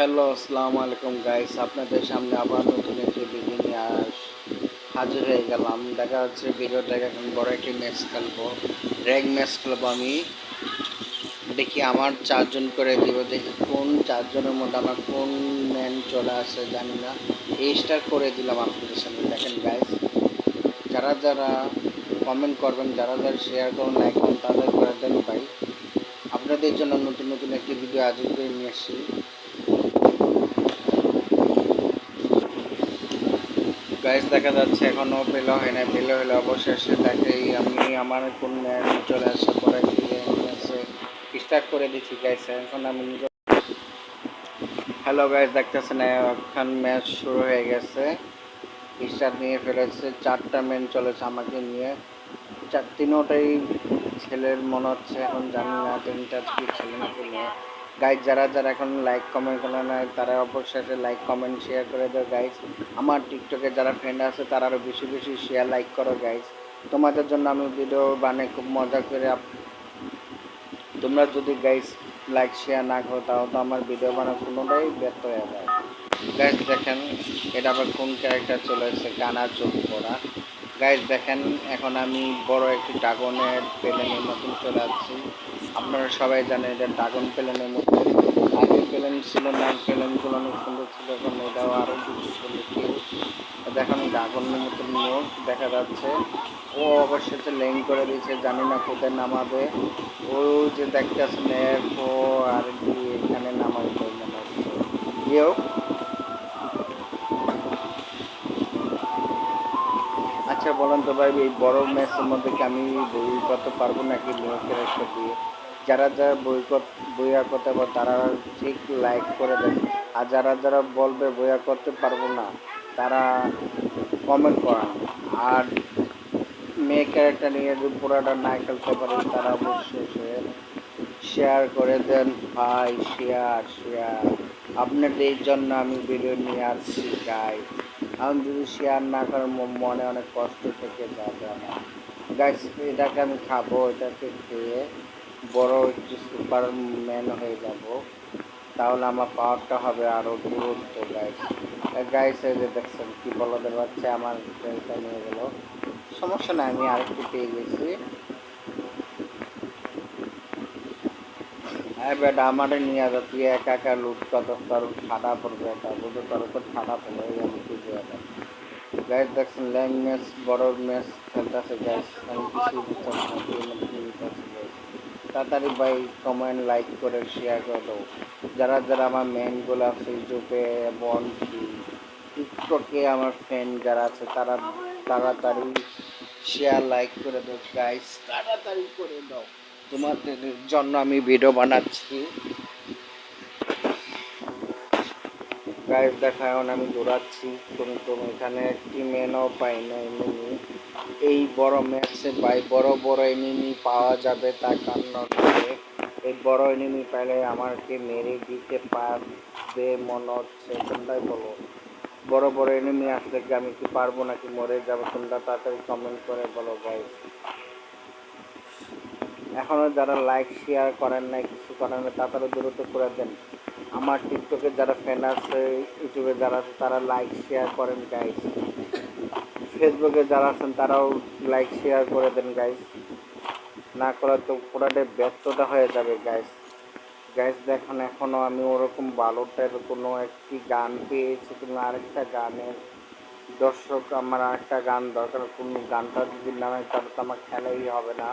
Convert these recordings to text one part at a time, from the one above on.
Hello আসসালামু আলাইকুম guys আপনাদের সামনে আবার নতুন একটি ভিডিও নিয়ে আস হাজির হয়ে গেলাম। দেখা যাচ্ছে ভিডিওটাকে এখন বড় একটি ম্যাচ খেলব। র্যাগ ম্যাচ খেলব আমি। দেখি আমার চারজন করে দিব। দেখি কোন চারজনের মধ্যে আমার কোন ম্যান চলে আসে, জানি না। স্টার করে দিলাম আপনাদের সামনে। দেখেন গাইস যারা যারা কমেন্ট করবেন, যারা যারা শেয়ার করুন লাইক করুন, তাদের করে দেন ভাই। আপনাদের জন্য নতুন নতুন একটি ভিডিও আজ করে নিয়ে আসছি গাইস দেখা যাচ্ছে এখনও পেল হয় না পেল হলে অবশেষে তাকে আমি আমার কোন চলে আসছে পরে স্টার্ট করে দিচ্ছি গাইস এখন আমি হ্যালো গাইস দেখতেছেন, এখন ম্যাচ শুরু হয়ে গেছে। স্টার্ট নিয়ে ফেলেছে, চারটা ম্যান চলেছে আমাকে নিয়ে। চার তিনোটাই ছেলের মনে হচ্ছে, এখন জানি না তিনটা কি ছেলে নাকি গাইজ যারা যারা এখন লাইক কমেন্ট করে না, তারা অবশ্যই লাইক কমেন্ট শেয়ার করে দেয় গাইজ আমার টিকটকে যারা ফ্রেন্ড আছে, তারা আরও বেশি বেশি শেয়ার লাইক করো গাইজ তোমাদের জন্য আমি ভিডিও বানাই, খুব মজা করে তোমরা যদি গাইজ লাইক শেয়ার না করো তাও তো আমার ভিডিও বানানো কোনোটাই ব্যর্থ হয়ে যায়। গাইজ দেখেন, এটা আবার কোন ক্যারেক্টার চলে এসেছে, কানা চোখ পড়া গাইজ দেখেন, এখন আমি বড় একটি ড্রাগনের প্লেনের মতন চলে আসছি। আপনারা সবাই জানেন এটা ড্রাগন প্লেনের মতো আগে প্লেন ছিল না প্লেনগুলো অনেক সুন্দর ছিল, এখন এটাও আরও কিছু সুন্দর দেখেন ড্রাগনের মতন মুখ দেখা যাচ্ছে। ও অবশেষে লেং করে দিয়েছে, জানি না কোথায় নামাবে। ও যে দেখতে আছে এফ ও আর কি এখানে নামাবে মনে হচ্ছে। ইয়েও আচ্ছা বলেন তো ভাই, এই বড় ম্যাচের মধ্যে কি আমি বই করতে পারব নাকি লোকের একটা দিয়ে যারা যারা বই বইয়া করতে পারবে তারা ঠিক লাইক করে দেন, আর যারা যারা বলবে বইয়া করতে পারব না, তারা কমেন্ট করান। আর মেয়ে ক্যারেক্টার নিয়ে যদি পুরাটা না খেলতে পারে তারা অবশ্যই শেয়ার করে দেন। ভাই শেয়ার শেয়ার আপনাদের জন্য আমি ভিডিও নিয়ে আসছি গাই আমি যদি শেয়ার না করার মনে অনেক কষ্ট থেকে যাবে আমার। গাইস এটাকে আমি খাব, এটাকে খেয়ে বড় একটি সুপার ম্যান হয়ে যাব। তাহলে আমার পাওয়ারটা হবে আরও দূরত্ব গাইস গাইস যে দেখছেন কি বলদের বাচ্চা আমার ট্রেনটা নিয়ে গেল। সমস্যা নাই, আমি আরেকটু পেয়ে গেছি। হ্যাঁ বেটা, আমারে নিয়ে যা তুই একা একা লুট কত তোর ঠাডা পড়বে এটা বুঝে তোর উপর ঠাডা পড়বে আমি এটা গাইস দেখছেন ল্যাং ম্যাচ বড় ম্যাচ খেলতেছে গাইস আমি বুঝতে তাড়াতাড়ি ভাই কমেন্ট লাইক করে শেয়ার করে দেবো যারা যারা আমার মেনগুলো ফেসবুকে বনকি টিকটকে আমার ফ্রেন্ড যারা আছে, তারা তাড়াতাড়ি শেয়ার লাইক করে দাও। গাইস তাড়াতাড়ি করে দাও। তোমাদের জন্য আমি ভিডিও বানাচ্ছি। গাইস দেখা, এখন আমি দৌড়াচ্ছি। কিন্তু এখানে একটি মেনও পাই না এমনি এই বড় ম্যাচে বাই বড় বড় এনিমি পাওয়া যাবে তার কারণ এই বড় এনিমি পাইলে আমাকে মেরে দিতে পারবে মনে হচ্ছে, তোমরাই বলো। বড় বড় এনিমি আসলে কি আমি কি পারব নাকি মরে যাব, তোমরা তাড়াতাড়ি কমেন্ট করে বলো গাইস এখনও যারা লাইক শেয়ার করেন না কিছু করেন না তাড়াতাড়ি দ্রুত করে দেন। আমার টিকটকে যারা ফ্যান আছে, ইউটিউবে যারা আছে, তারা লাইক শেয়ার করেন গাইস ফেসবুকে যারা আছেন, তারাও লাইক শেয়ার করে দেন গাইস না করলে তো পুরাটাই ব্যস্ততা হয়ে যাবে গাইস গাইস দেখুন এখনও আমি ওরকম বালোটার কোনো একটি গান পেয়েছি কিন্তু আরেকটা গানের দর্শক, আমার আরেকটা গান দরকার, কোনো গানটা যদি না হয়, তাহলে তো আমার খেলাই হবে না।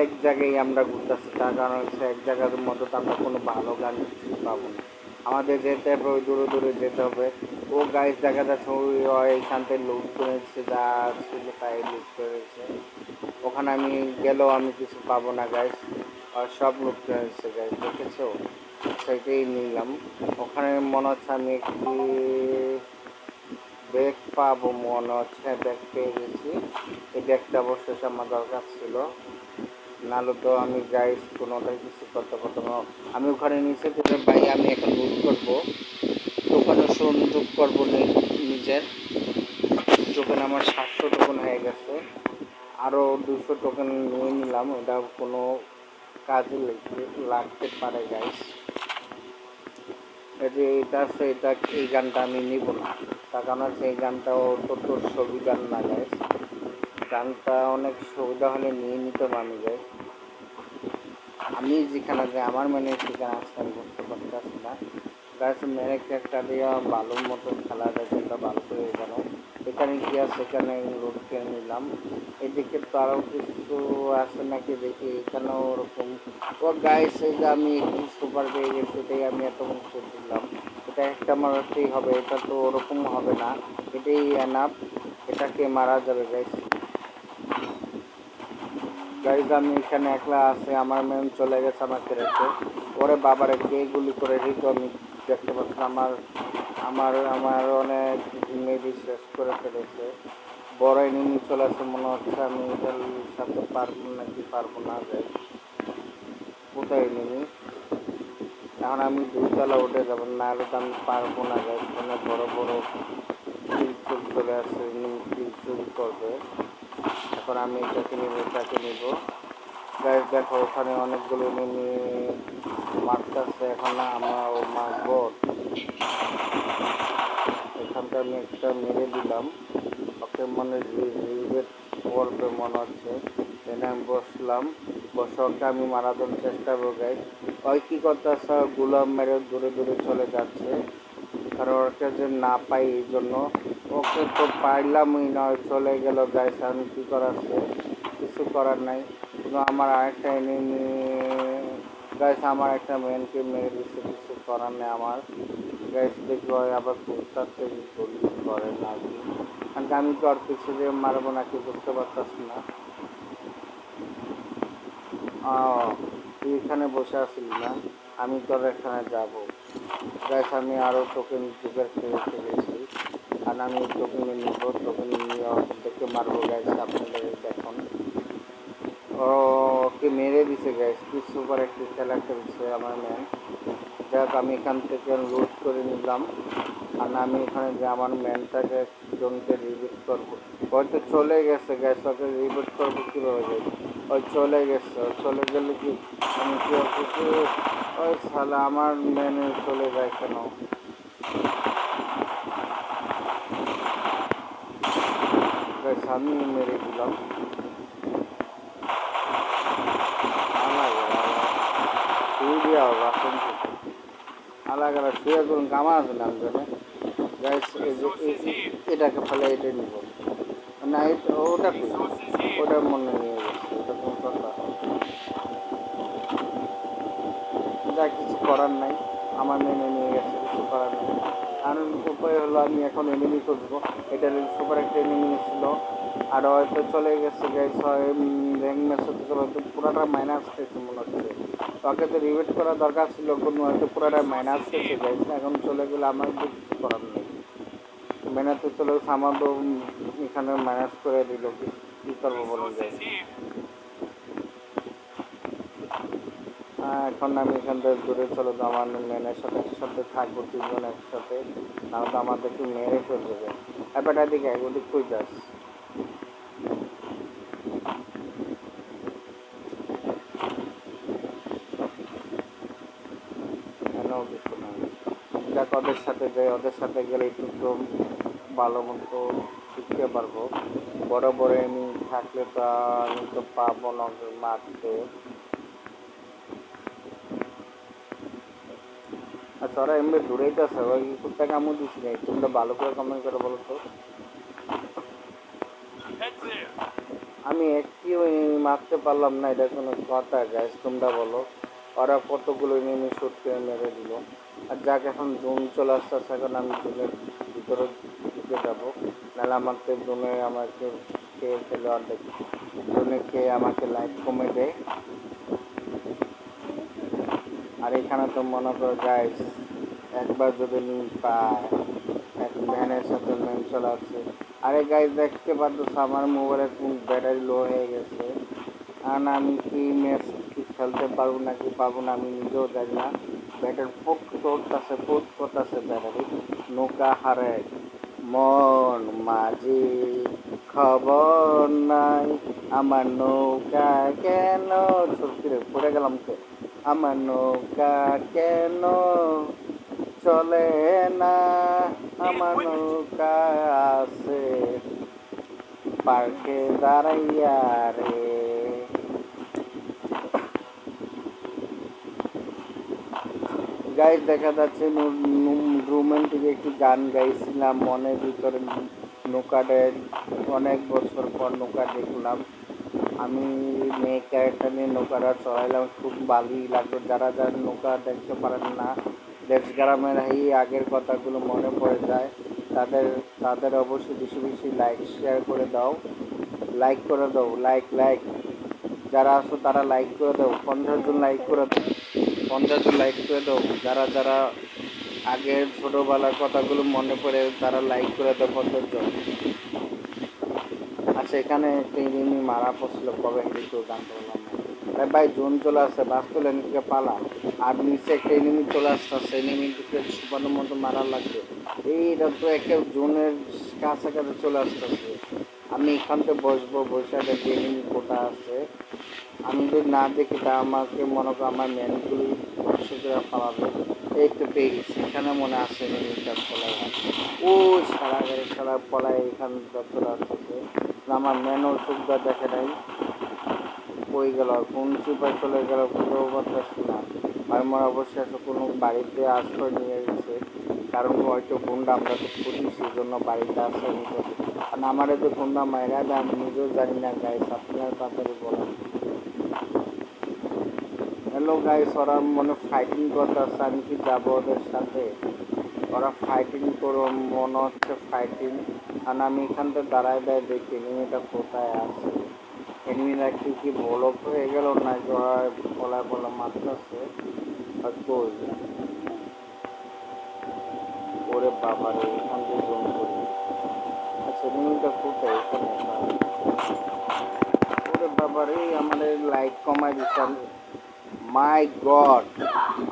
এক জায়গায় আমরা ঘুরতেছি তার কারণ হচ্ছে এক জায়গার মধ্যে তো আমরা কোনো ভালো গান পাবো না। আমাদের যেতে হবে দূরে দূরে যেতে হবে। ও গাইস দেখা যাচ্ছে এইখান থেকে লুট করেছে যা ছিল তাই লুট করেছে। ওখানে আমি গেলেও আমি কিছু পাবো না গাইস আর সব লুট করেছে গাইস দেখেছ? সেটাই নিলাম। ওখানে মনে হচ্ছে আমি একটি ব্যাগ পাবো, মনে হচ্ছে ব্যাগ পেয়ে গেছি। এই ব্যাগটা অবশ্যই আমার দরকার ছিল। নাহলে তো আমি গাইস কোনোটাই কিছু করতে পারতাম না। আমি ওখানে নিচে থেকে ভাই আমি এখন লুট করব। দোকানে সংযোগ করব নিজের। টোকেন আমার সাতশো টোকেন হয়ে গেছে। আরও দুশো টোকেন নিয়ে নিলাম এটা কোনো কাজে লাগতে লাগতে পারে গাইস যে এটা আছে, এটা এই গানটা আমি নিব না। তার কারণ হচ্ছে এই গানটা অত গান না গাইস গানটা অনেক সুবিধা হলে নিয়ে নিতে পারি গাইস আমি যেখানে যে আমার মেনে সেখানে আমি বুঝতে পারতেছি না। গাছ মেরে একটা দিয়ে ভালো মতো খেলা যায়, যেটা ভালো করে জানো এখানে গিয়া সেখানে রোড খেয়ে নিলাম। এদিকে তো আরও কিছু আছে নাকি দেখি, এখানেও ওরকম। ও গাইস যে আমি একটি সুপার পেয়ে গেছি, এটাই আমি এত মুক্ত দিলাম এটা একটা মারাতেই হবে, এটা তো ওরকম হবে না। এটাই এনাফ এটাকে মারা যাবে গাইস গাইজ আমি এখানে একলা আছে, আমার মেম চলে গেছে আমাকে রেখে ওরে বাবারে কে গুলি করে রেখে আমি দেখতে পাচ্ছি, আমার আমার আমার অনেক মেবি শেষ করে ফেলেছে। বড় এনিমি চলে আসে, মনে হচ্ছে আমি এটার সাথে পারব নাকি পারব না যাই কোথায় এনিমি এখন আমি দুইতলা উঠে যাব, না হলে তো আমি পারব না যাই অনেক বড় বড় চুল চলে আসে কিল চুরি করবে। এখন আমি এটাকে নিব এটাকে নিব গাইজ দেখো ওখানে অনেকগুলো নেমে মারতেছে এখন না আমরা ও মারবো এখানটা আমি একটা মেরে দিলাম ওকে মনে রিভেট মনে হচ্ছে এনে আমি বসলাম আমি মারানোর চেষ্টা ওই কী করতেছে, গুলাম মেরে দূরে দূরে চলে যাচ্ছে। কারণ ওকে যে না পাই এই জন্য, ওকে তো পারলামই নয় চলে গেল গাইস আমি কী করাচ্ছে কিছু করার নাই। কিন্তু আমার আরেকটা এনিমি গাইস আমার একটা মেনকে মেরে দিচ্ছে কিছু করার নেই আমার। গাইস দেখি হয় আবার কুর্তার থেকে করে না আমি তো আর কিছু যে মারবো নাকি, বুঝতে পারতাছি না। তুই এখানে বসে আসিলি না, আমি তোর এখানে যাব। গাইস আমি আরও টোকেন জোগাড় করে ফেলেছি, আর আমি টোকেন নিব টোকেন নিয়ে ওদেরকে মারবো গাইস আপনাদের দেখুন। ওকে মেরে দিছে গাইস কি সুপার একটি খেলা খেলছে আমার ম্যান যাক আমি এখান থেকে লুট করে নিলাম, আর আমি এখানে যে আমার ম্যানটাকে একজনকে রিভিট করব। হয়তো চলে গেছে গ্যাস ওকে রিভিট করব কীভাবে যাই ওই চলে গেছে ও চলে গেলে কি আমি কি ওকে কি ওই সালে আমার ম্যানে চলে যায় কেন গ্যাস আমি মেরে দিলাম সুইডিয়া রাখুন আলাদা আলাদা শুয়ে করুন কামা আছে না আমি গাইস এই যে এই- এই- এটাকে ফেলে এটা নিব না এটা ওটা কি ওটা মনে নিয়ে গেছে ওটা কোন কথা যা কিছু করার নাই, আমার মেনে নিয়ে গেছে, কিছু করার নাই। আর উপায় হলো আমি এখন এনিমি খুঁজবো। এটা সুপার একটা এনিমি ছিল। আর হয়তো চলে গেছে গাইস হয় র্যাঙ্ক ম্যাচ চলে, হয়তো পুরাটা মাইনাস খেয়েছে মনে হচ্ছে। তাকে তো রিভেট করা দরকার ছিল, কোনো হয়তো পুরাটা মাইনাস খেয়েছে গাইস এখন চলে গেলে আমার কিছু করার নেই। মেনাতে চলে গেছে আমার তো এখানে মাইনাস করে দিল, কি, কী করব বলে যায় হ্যাঁ, এখন আমি এখান থেকে দূরে চলো যাব আমার মেনের সাথে সাথে থাকব, তিনজন একসাথে। নাহলে তো আমাদেরকে মেরে ফেলে দেবে এবার এদিকে ওদিক কই যাস? দেখ, ওদের সাথে যাই, ওদের সাথে গেলে একটু তো ভালো মতো শিখতে পারব। বড় বড় এমনি থাকলে তো আমি তো পাবো না মারতে। ওরা এমনি দূরেই তো আছে। ওই কুত্তা কামড় দিচ্ছি নাই তোমরা ভালো করে কমেন্ট করে বলো তো। আমি একটি ওই মারতে পারলাম না, এটা কোনো কথা। গাইস তোমরা বলো। ওরা কতগুলো নেমে শুট করে মেরে দিল। আর যাক, এখন জুন চলে আসতেছে। এখন আমি জুনের ভিতরে ঢুকে যাব। নাহলে আমাকে জুনে আমাকে খেয়ে ফেলে অর্ধেক জুনে খেয়ে আমাকে লাইট কমে দেয়। আর এখানে তো মনে করো গাইস একবার যদি লিঙ্ক পায়, এক ভ্যানের সাথে ম্যান চালাচ্ছে। আরে গাইস দেখতে পাচ্ছ আমার মোবাইলের ব্যাটারি লো হয়ে গেছে। আর আমি কি ম্যাচ কি খেলতে পারব না কি পারব না আমি নিজেও জানি না। ব্যাটারি ফুট করতেছে ফুট করতেছে ব্যাটারি নৌকা হারে। মন মাঝি খবর নাই। আমার নৌকা কেন? সত্যি রে পড়ে গেলাম তো। আমার নৌকা কেন? চলে না, আমার নৌকা আছে। পার্কে দাঁড়াইয়া রে। গাইজ দেখা যাচ্ছে রোমান্টিক একটি গান গাইছিলাম, মনের ভিতরে নৌকাটা, অনেক বছর পর নৌকা দেখলাম। আমি মেয়ে ক্যারেক্টার নিয়ে নৌকাটা চড়াইলাম, খুব ভালোই লাগল। যারা যারা নৌকা দেখতে পারেন না দেশ গ্রামের এই আগের কথাগুলো মনে পড়ে যায়। তাদের তাদের অবশ্যই বেশি বেশি লাইক শেয়ার করে দাও। লাইক করে দাও লাইক লাইক যারা আছো তারা লাইক করে দাও। পঞ্চাশ জন লাইক করে দাও। পঞ্চাশ জন লাইক করে দাও। যারা যারা আগের ছোটোবেলার কথাগুলো মনে পড়ে, তারা লাইক করে দাও পঞ্চাশ জন। আচ্ছা এখানে ইনিমি মারা পড়ছিল, কবে একটু জানতে পারলাম। না আরে ভাই জোন চলে আসছে, বাস তোলেন থেকে পালা। আর নিচে একটা এনিমি চলে আসতেছে এনিমিকে সুপারের মতো মারা লাগবে। এইটা তো একে জোনের কাছাকাছি চলে আসতেছে। আমি এখান থেকে বসবো, বসে যে এনিমি কোটা আছে, আমি যদি না দেখি, তা আমাকে মনে করো আমার ম্যানগুলি ধ্বংস পালাবে। এই তো পেয়ে গেছি এখানে মনে আছে এনিমিটা পলাই ও সারা গাড়ি, সারা পলাই এখান চলে আসতেছে। আমার ম্যানও সুবিধা দেখে নাই। কই গেল কোন চিপায় চলে গেল পুরো পারতেছি না। অবশ্যই আছে কোনো বাড়িতে আশ্রয় নিয়ে গেছে কারণ হয়তো গুন্ডা আমরা তো খুঁজি সেই জন্য বাড়িতে আশ্রয় নিতে আর আমার যে গুন্ডা মায়েরা আমি নিজেও জানি না, গাইস আপনার তাড়াতাড়ি বলেন। হ্যালো গাইস, ওরা মনে ফাইটিং করতেছে, আমি কি যাব ওদের সাথে? ওরা ফাইটিং করো, মনে হচ্ছে ফাইটিং আর আমি এখান থেকে দাঁড়ায় দাঁড়ায় দেখি এটা কোথায় আছে। কি হয়ে গেল না বলা বলা মারতেছে আর কই? ওরে বাবা রে, এখান থেকে করি। আচ্ছা কোথায়? এখানে ওরে বাবা রে, আমার লাইট কমাই দিচ্ছেন মাই গড,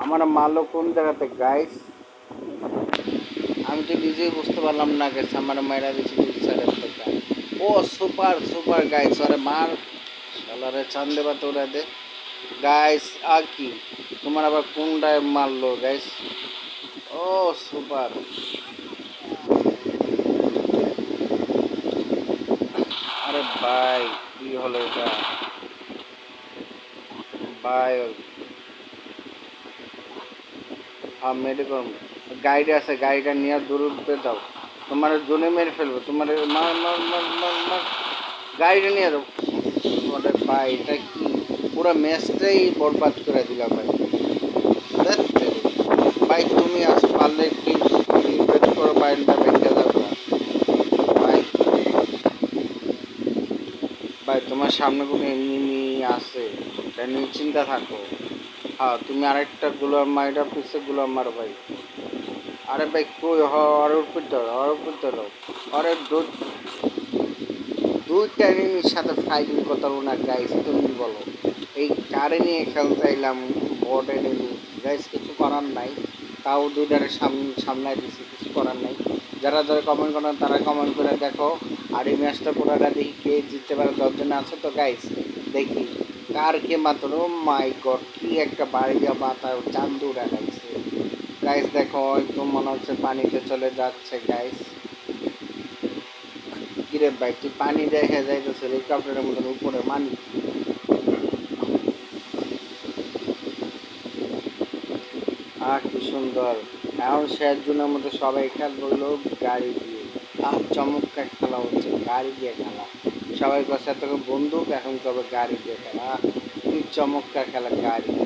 আমার মালো কোন জায়গাতে, গাইস? আমি তো নিজেই বুঝতে পারলাম না গেছে আমার মায়েরা থেকে ও সুপার সুপার গাইস আরে মার। শালারে চান্দে বা তোরা দে। গাইস আর কি? তোমার আবার কোনটায় মারলো গাইস ও সুপার। আরে ভাই, কি হলো এটা? ভাই হ্যাঁ মেডিকেল গাড়ি আছে গাড়িটা নিয়ে দূরত্বে দাও। তোমার জোনে মেরে ফেলব, তোমার মার গাড়িটা নিয়ে দাও ওরে ভাই, এটা কি? পুরো ম্যাচটাই বরবাদ করে দিলা ভাই ভাই, তুমি আজ পারলে রিকোয়েস্ট করো বাইনটা ভেঙে যাবে ভাই ভাই, তোমার সামনে কোনো এমনি আছে? তাই নিয়ে চিন্তা থাকো। হ্যাঁ তুমি আরেকটা গুলাম মাইরা পিছে গুলাম মারো ভাই। আরে ভাই, কই? হ, আর উপর ধরো, আর উপর ধরো। আরে দু- দুইটা এনিমির সাথে ফাইটিং পারব না গাইস তুমি বলো। এই কারে নিয়ে খেলতে এলাম বট এনিমি গাইস কিছু করার নাই। তাও দুইটারে সামনে সামলায় দিছি কিছু করার নাই। যারা যারা কমেন্ট করেন তারা কমেন্ট করে দেখো। আর এই ম্যাচটা পুরোটা দেখি কে জিততে পারে, দশজনে আছে তো গাইস দেখি। কার কে মাত্র মাই গড কি একটা বাড়ি বাতা চান্দু লাগাইছে গাইস দেখো একটু মনে হচ্ছে পানিতে চলে যাচ্ছে গাইস কিরে ভাই, তুই পানি দেখে যাইতেছে হেলিকপ্টারের মতন উপরে, মানি। আহ, কি সুন্দর। এখন শেষ জুনের মধ্যে সবাই খেলব গাড়ি দিয়ে। আহ, চমৎকার খেলা হচ্ছে, গাড়ি দিয়ে খেলা। সবাই কাছে তখন বন্দুক, এখন তবে গাড়ি দিয়ে খেলা। কি চমৎকার খেলা, গাড়ি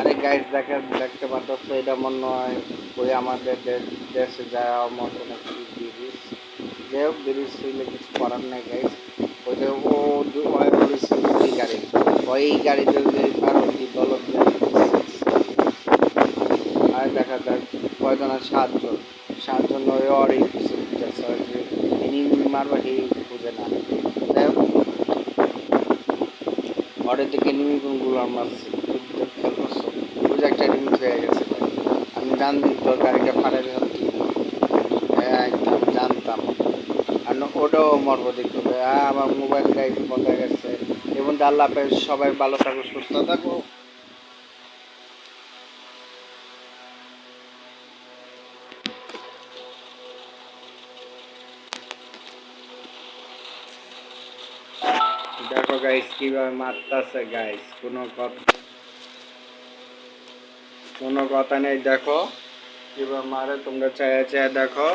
আরে গাইজ দেখে দেখতে পাচ্ছ এটা মনে হয় ওই আমাদের দেশে যাওয়া মতন একটি ব্রিজ হোক ব্রিজ ছিল কিছু করার নাই গাইজ ওই যে ও ওই গাড়ি। ওই গাড়িতে যে কারও কি বলো আর দেখা যাক, কয়জন আছে সাতজন। সাতজন ওই ওর এই পিছু যে মারবা সেই বুঝে না। যাই হোক। ওরের দিকে এনিমি কোনগুলো মারছে খেয়াল করছ ওই যে একটা এনিমি হয়ে গেছে। আমি জানতাম তোর গাড়িটা ফাটাই তুই একদম জানতাম। আর ওটাও মরবো দেখতে হবে। আমার মোবাইল গাড়ি বন্ধ হয়ে গেছে। এবং আল্লাহ হাফেজ, সবাই ভালো থাকো, সুস্থ থাকো। দেখো গাইস কীভাবে মারতাছে গাইস কোনো কথা কোনো কথা নেই, দেখো। কীভাবে মারে, তোমরা চায় চায় দেখো।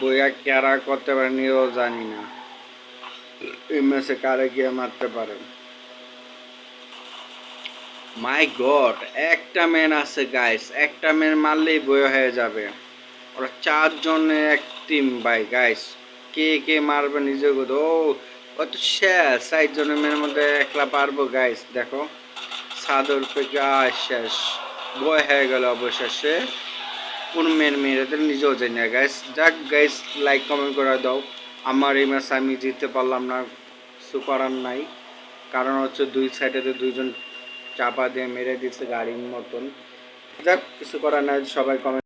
বইয়া ক্যারা করতে পারেনি, ও জানি না। এই কারে গিয়ে মারতে পারে? মাই গড একটা ম্যান আছে গাইস একটা ম্যান মারলেই বই হয়ে যাবে। ওরা চারজনে এক টিম বাই গাইস কে কে মারবে নিজে ও ও তো শেষ, ষাট জনের মেয়ের মধ্যে একলা পারব গাইস দেখো। সাদর আয় শেষ। বয় হয়ে গেল অবশেষে। কোন মেন মেয়েদের নিজেও জানি না গাইস যাক গাইস লাইক কমেন্ট করে দাও। আমার এই ম্যাচ আমি জিততে পারলাম না কিছু করার নাই। কারণ হচ্ছে দুই সাইডে দুইজন চাপা দিয়ে মেরে দিচ্ছে গাড়ির মতন। যাক, কিছু করার নাই, সবাই কমেন্ট